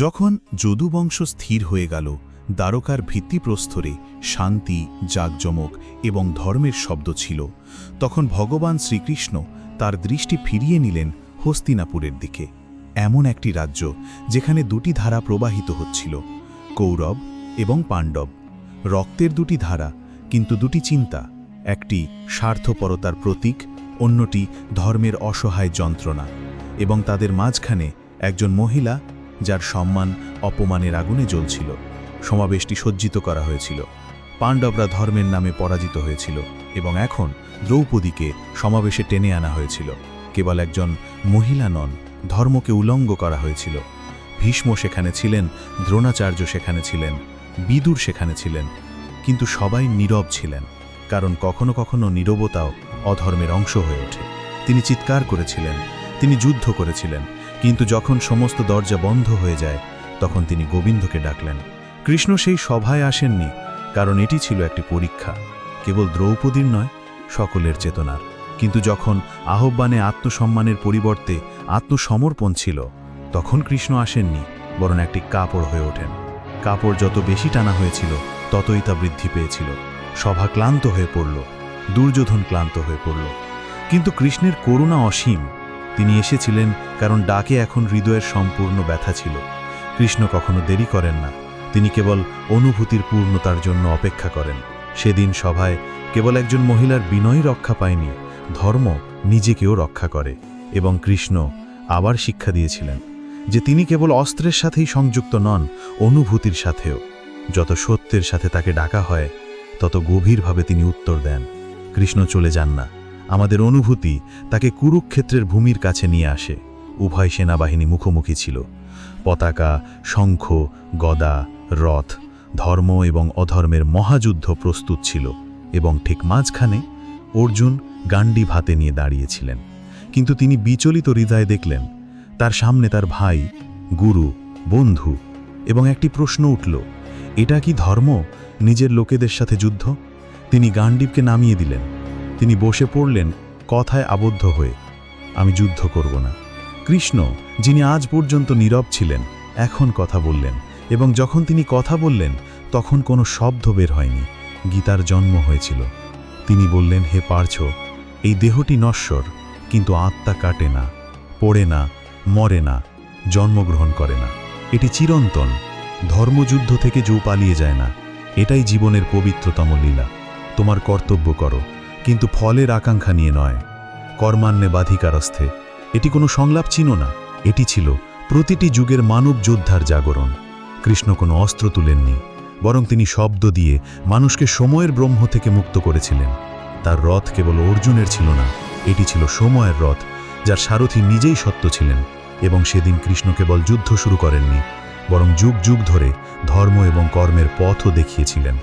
যখন যদুবংশ স্থির হয়ে গেল, দ্বারকার ভিত্তিপ্রস্তরে শান্তি, জাকজমক এবং ধর্মের শব্দ ছিল, তখন ভগবান শ্রীকৃষ্ণ তার দৃষ্টি ফিরিয়ে নিলেন হস্তিনাপুরের দিকে। এমন একটি রাজ্য যেখানে দুটি ধারা প্রবাহিত হচ্ছিল, কৌরব এবং পাণ্ডব। রক্তের দুটি ধারা, কিন্তু দুটি চিন্তা, একটি স্বার্থপরতার প্রতীক, অন্যটি ধর্মের অসহায় যন্ত্রণা এবং তাদের মাঝখানে একজন মহিলা যার সম্মান অপমানের আগুনে জ্বলছিল। সমাবেশটি সজ্জিত করা হয়েছিল। পাণ্ডবরা ধর্মের নামে পরাজিত হয়েছিল এবং এখন দ্রৌপদীকে সমাবেশে টেনে আনা হয়েছিল। কেবল একজন মহিলা নন, ধর্মকে উলঙ্গ করা হয়েছিল। ভীষ্ম সেখানে ছিলেন, দ্রোণাচার্য সেখানে ছিলেন, বিদুর সেখানে ছিলেন, কিন্তু সবাই নীরব ছিলেন, কারণ কখনো কখনো নীরবতাও অধর্মের অংশ হয়ে ওঠে। তিনি চিৎকার করেছিলেন, তিনি যুদ্ধ করেছিলেন কিন্তু যখন সমস্ত দরজা বন্ধ হয়ে যায়, তখন তিনি গোবিন্দকে ডাকলেন, কৃষ্ণ সেই সভায় আসেননি, কারণ এটি ছিল একটি পরীক্ষা। কেবল দ্রৌপদীর নয়, সকলের চেতনার। কিন্তু যখন আহ্বানে আত্মসম্মানের পরিবর্তে আত্মসমর্পণ ছিল, তখন কৃষ্ণ আসেননি, বরং একটি কাপড় হয়ে ওঠেন। কাপড় যত বেশি টানা হয়েছিল, ততই তা বৃদ্ধি পেয়েছিল। সভা ক্লান্ত হয়ে পড়ল, দুর্যোধন ক্লান্ত হয়ে পড়ল। কিন্তু কৃষ্ণের করুণা অসীম। তিনি এসেছিলেন কারণ ডাকে এখন হৃদয়ের সম্পূর্ণ ব্যথা ছিল। কৃষ্ণ কখনো দেরি করেন না। তিনি কেবল অনুভূতির পূর্ণতার জন্য অপেক্ষা করেন। সেদিন সভায় কেবল একজন মহিলার বিনয় রক্ষা পায়নি, ধর্ম নিজেকেও রক্ষা করে এবং কৃষ্ণ আবার শিক্ষা দিয়েছিলেন যে তিনি কেবল অস্ত্রের সাথেই সংযুক্ত নন, অনুভূতির সাথেও। যত সত্যের সাথে তাকে ডাকা হয়, তত গভীরভাবে তিনি উত্তর দেন। কৃষ্ণ চলে যান না। আমাদের অনুভূতি তাকে কুরুক্ষেত্রের ভূমির কাছে নিয়ে আসে। উভয় সেনাবাহিনী মুখোমুখি ছিল। পতাকা, শঙ্খ, গদা, রথ, ধর্ম এবং অধর্মের মহাযুদ্ধ প্রস্তুত ছিল এবং ঠিক মাঝখানে অর্জুন গান্ডি ভাতে নিয়ে দাঁড়িয়েছিলেন। কিন্তু তিনি বিচলিত হৃদয়ে দেখলেন, তার সামনে তার ভাই, গুরু, বন্ধু এবং একটি প্রশ্ন উঠল, এটা কি ধর্ম, নিজের লোকেদের সাথে যুদ্ধ? তিনি গান্ডীবকে নামিয়ে দিলেন। তিনি বসে পড়লেন কথায় আবদ্ধ হয়ে। আমি যুদ্ধ করব না। কৃষ্ণ, যিনি আজ পর্যন্ত নীরব ছিলেন, এখন কথা বললেন এবং যখন তিনি কথা বললেন, তখন কোনো শব্দ বের হয়নি। গীতার জন্ম হয়েছিল। তিনি বললেন, হে পার্ছ এই দেহটি নশ্বর, কিন্তু আত্মা কাটে না, পড়ে না, মরে না, জন্মগ্রহণ করে না। এটি চিরন্তন, ধর্মযুদ্ধ থেকে জৌ পালিয়ে যায় না। এটাই জীবনের পবিত্রতম লীলা। তোমার কর্তব্য করো। কিন্তু ফলের আকাঙ্ক্ষা নিয়ে নয়। কর্মান্যে বাধিকারস্থে। এটি কোনো সংলাপ ছিল না। এটি ছিল প্রতিটি যুগের মানব যোদ্ধার জাগরণ। কৃষ্ণ কোনো অস্ত্র তুলেননি, বরং তিনি শব্দ দিয়ে মানুষকে সময়ের ব্রহ্ম থেকে মুক্ত করেছিলেন। তার রথ কেবল অর্জুনের ছিল না, এটি ছিল সময়ের রথ, যার সারথী নিজেই সত্য ছিলেন, এবং সেদিন কৃষ্ণ কেবল যুদ্ধ শুরু করেননি, বরং যুগ যুগ ধরে ধর্ম এবং কর্মের পথও দেখিয়েছিলেন।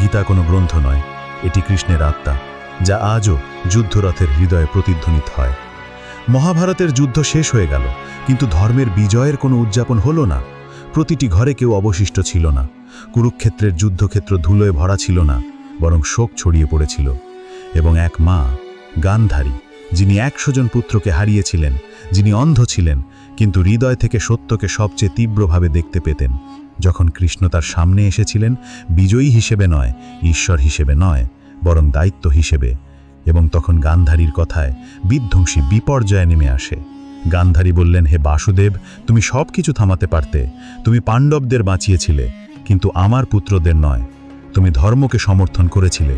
গীতা কোনো গ্রন্থ নয়, এটি কৃষ্ণের আত্মা। যা আজও যুদ্ধরথের হৃদয়ে প্রতিধ্বনিত হয়। মহাভারতের যুদ্ধ শেষ হয়ে গেল, কিন্তু ধর্মের বিজয়ের কোনো উদযাপন হলো না। প্রতিটি ঘরে কেউ অবশিষ্ট ছিল না। কুরুক্ষেত্রের যুদ্ধক্ষেত্র ধুলোয় ভরা ছিল না, বরং শোক ছড়িয়ে পড়েছিল। এবং এক মা, গান্ধারী, যিনি একশো জন পুত্রকে হারিয়েছিলেন, যিনি অন্ধ ছিলেন, কিন্তু হৃদয় থেকে সত্যকে সবচেয়ে তীব্রভাবে দেখতে পেতেন। যখন কৃষ্ণ তার সামনে এসেছিলেন, বিজয়ী হিসেবে নয়, ঈশ্বর হিসেবে নয় বরং দায়িত্ব হিসেবে এবং তখন গান্ধারীর কথায় বিধ্বংসী বিপর্যয় নেমে আসে। গান্ধারী বললেন, হে বাসুদেব, তুমি সব কিছু থামাতে পারতে। তুমি পাণ্ডবদের বাঁচিয়েছিলে, কিন্তু আমার পুত্রদের নয়। তুমি ধর্মকে সমর্থন করেছিলে,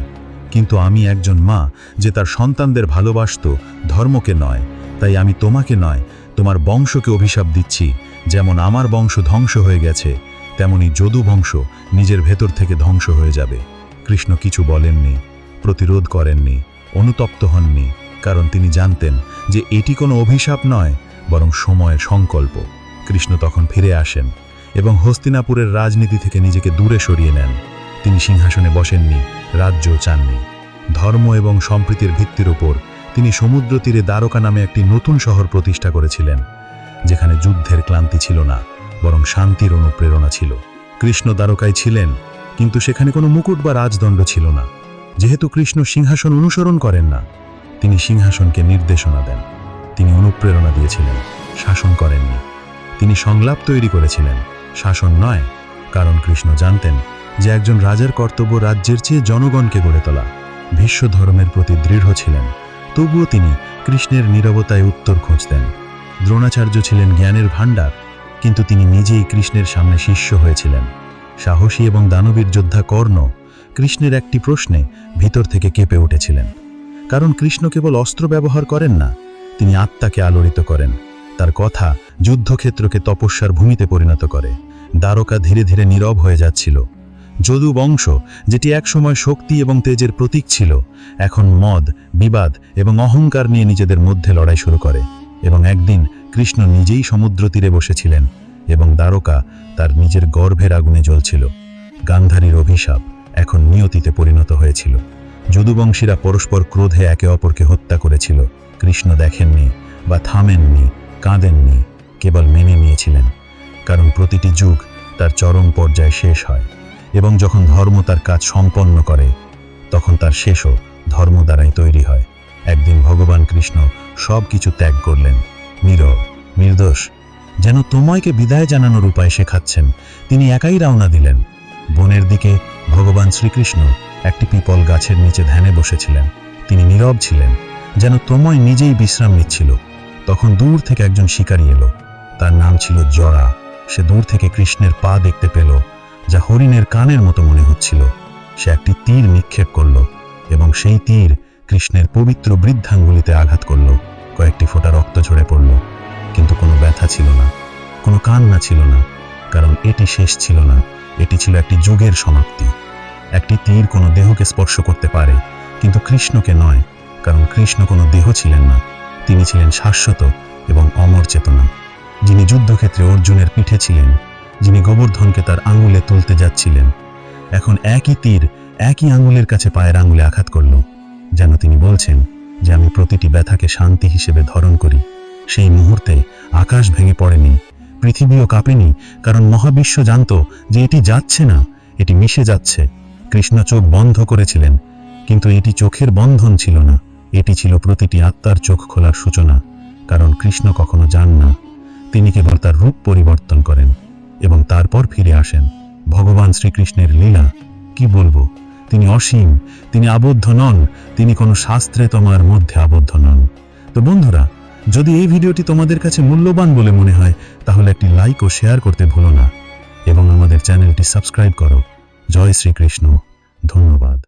কিন্তু আমি একজন মা যে তার সন্তানদের ভালোবাসত, ধর্মকে নয়। তাই আমি তোমাকে নয়, তোমার বংশকে অভিশাপ দিচ্ছি। যেমন আমার বংশ ধ্বংস হয়ে গেছে, তেমনি যদু বংশ নিজের ভেতর থেকে ধ্বংস হয়ে যাবে। কৃষ্ণ কিছু বলেননি। প্রতিরোধ করেননি, অনুতপ্ত হননি, কারণ তিনি জানতেন যে এটি কোনো অভিশাপ নয়, বরং সময়ের সংকল্প। কৃষ্ণ তখন ফিরে আসেন এবং হস্তিনাপুরের রাজনীতি থেকে নিজেকে দূরে সরিয়ে নেন। তিনি সিংহাসনে বসেননি রাজ্য চাননি। ধর্ম এবং সম্প্রীতির ভিত্তির ওপর তিনি সমুদ্র তীরে দ্বারকা নামে একটি নতুন শহর প্রতিষ্ঠা করেছিলেন, যেখানে যুদ্ধের ক্লান্তি ছিল না, বরং শান্তির অনুপ্রেরণা ছিল। কৃষ্ণ দ্বারকায় ছিলেন, কিন্তু সেখানে কোনো মুকুট বা রাজদণ্ড ছিল না। যেহেতু কৃষ্ণ সিংহাসন অনুসরণ করেন না, তিনি সিংহাসনকে নির্দেশনা দেন। তিনি অনুপ্রেরণা দিয়েছিলেন, শাসন করেননি। তিনি সংলাপ তৈরি করেছিলেন, শাসন নয়, কারণ কৃষ্ণ জানতেন যে একজন রাজার কর্তব্য রাজ্যের চেয়ে জনগণকে গড়ে তোলা। ভীষ্ম ধর্মের প্রতি দৃঢ় ছিলেন, তবুও তিনি কৃষ্ণের নীরবতায় উত্তর খুঁজতেন। দ্রোণাচার্য ছিলেন জ্ঞানের ভাণ্ডার, কিন্তু তিনি নিজেই কৃষ্ণের সামনে শিষ্য হয়েছিলেন। সাহসী এবং দানবীর যোদ্ধা কর্ণ কৃষ্ণের একটি প্রশ্নে ভিতর থেকে কেঁপে উঠেছিলেন। কারণ কৃষ্ণ কেবল অস্ত্র ব্যবহার করেন না, তিনি আত্মাকে আলোড়িত করেন। তার কথা যুদ্ধক্ষেত্রকে তপস্যার ভূমিতে পরিণত করে। দ্বারকা ধীরে ধীরে নীরব হয়ে যাচ্ছিল। যদু বংশ, যেটি একসময় শক্তি এবং তেজের প্রতীক ছিল, এখন মদ, বিবাদ এবং অহংকার নিয়ে নিজেদের মধ্যে লড়াই শুরু করে এবং একদিন কৃষ্ণ নিজেই সমুদ্র তীরে বসেছিলেন এবং দ্বারকা তার নিজের গর্ভের আগুনে জ্বলছিল। গান্ধারীর অভিশাপ। এখন নিয়তিতে পরিণত হয়েছিল। যদুবংশীরা পরস্পর ক্রোধে একে অপরকে হত্যা করেছিল। কৃষ্ণ দেখেননি বা থামেননি, কাঁদেননি, কেবল মেনে নিয়েছিলেন। কারণ প্রতিটি যুগ তার চরম পর্যায়ে শেষ হয় এবং যখন ধর্ম তার কাজ সম্পন্ন করে, তখন তার শেষও ধর্ম দ্বারাই তৈরি হয়। একদিন ভগবান কৃষ্ণ সব কিছু ত্যাগ করলেন। নীরব নির্দোষ যেন তোমায়কে বিদায় জানানোর উপায় শেখাচ্ছেন। তিনি একাই রওনা দিলেন। বনের দিকে ভগবান শ্রীকৃষ্ণ একটি পিপল গাছের নিচে ধ্যানে বসেছিলেন। তিনি নীরব ছিলেন, যেন তোমায় নিজেই বিশ্রাম নিচ্ছিল। তখন দূর থেকে একজন শিকারী এলো। তার নাম ছিল জরা। সে দূর থেকে কৃষ্ণের পা দেখতে পেল, যা হরিণের কানের মতো মনে হচ্ছিল। সে একটি তীর নিক্ষেপ করল এবং সেই তীর কৃষ্ণের পবিত্র বৃদ্ধাঙ্গুলিতে আঘাত করল। কয়েকটি ফোঁটা রক্ত ঝরে পড়ল, কিন্তু কোনো ব্যথা ছিল না, কোনো কান্না ছিল না, কারণ এটি শেষ ছিল না। এটি ছিল একটি যুগের সমাপ্তি। একটি তীর কোনো দেহকে স্পর্শ করতে পারে, কিন্তু কৃষ্ণকে নয়, কারণ কৃষ্ণ কোনো দেহ ছিলেন না। তিনি ছিলেন শাশ্বত এবং অমর চেতনা। যিনি যুদ্ধক্ষেত্রে অর্জুনের পিঠে ছিলেন, যিনি গোবর্ধনকে তার আঙুলে তুলতে যাচ্ছিলেন, এখন একই তীর একই আঙুলের কাছে পায়ের আঙুলে আঘাত করল, যেন তিনি বলছেন যে আমি প্রতিটি ব্যথাকে শান্তি হিসেবে ধরণ করি। সেই মুহূর্তে আকাশ ভেঙে পড়েনি পৃথিবীও কাঁপেনি, কারণ মহাবিশ্ব জানত যে এটি যাচ্ছে না, এটি মিশে যাচ্ছে। কৃষ্ণ চোখ বন্ধ করেছিলেন, কিন্তু এটি চোখের বন্ধন ছিল না। এটি ছিল প্রতিটি আত্মার চোখ খোলার সূচনা, কারণ কৃষ্ণ কখনো যান না। তিনি কেবল তার রূপ পরিবর্তন করেন এবং তারপর ফিরে আসেন। ভগবান শ্রীকৃষ্ণের লীলা, কি বলব? তিনি অসীম, তিনি আবদ্ধ নন, তিনি কোনো শাস্ত্রে তোমার মধ্যে আবদ্ধ নন। তো বন্ধুরা যদি এই ভিডিওটি তোমাদের কাছে মূল্যবান বলে মনে হয়, তাহলে একটি লাইক ও শেয়ার করতে ভুলো না। এবং আমাদের চ্যানেলটি সাবস্ক্রাইব করো। জয় শ্রীকৃষ্ণ। ধন্যবাদ।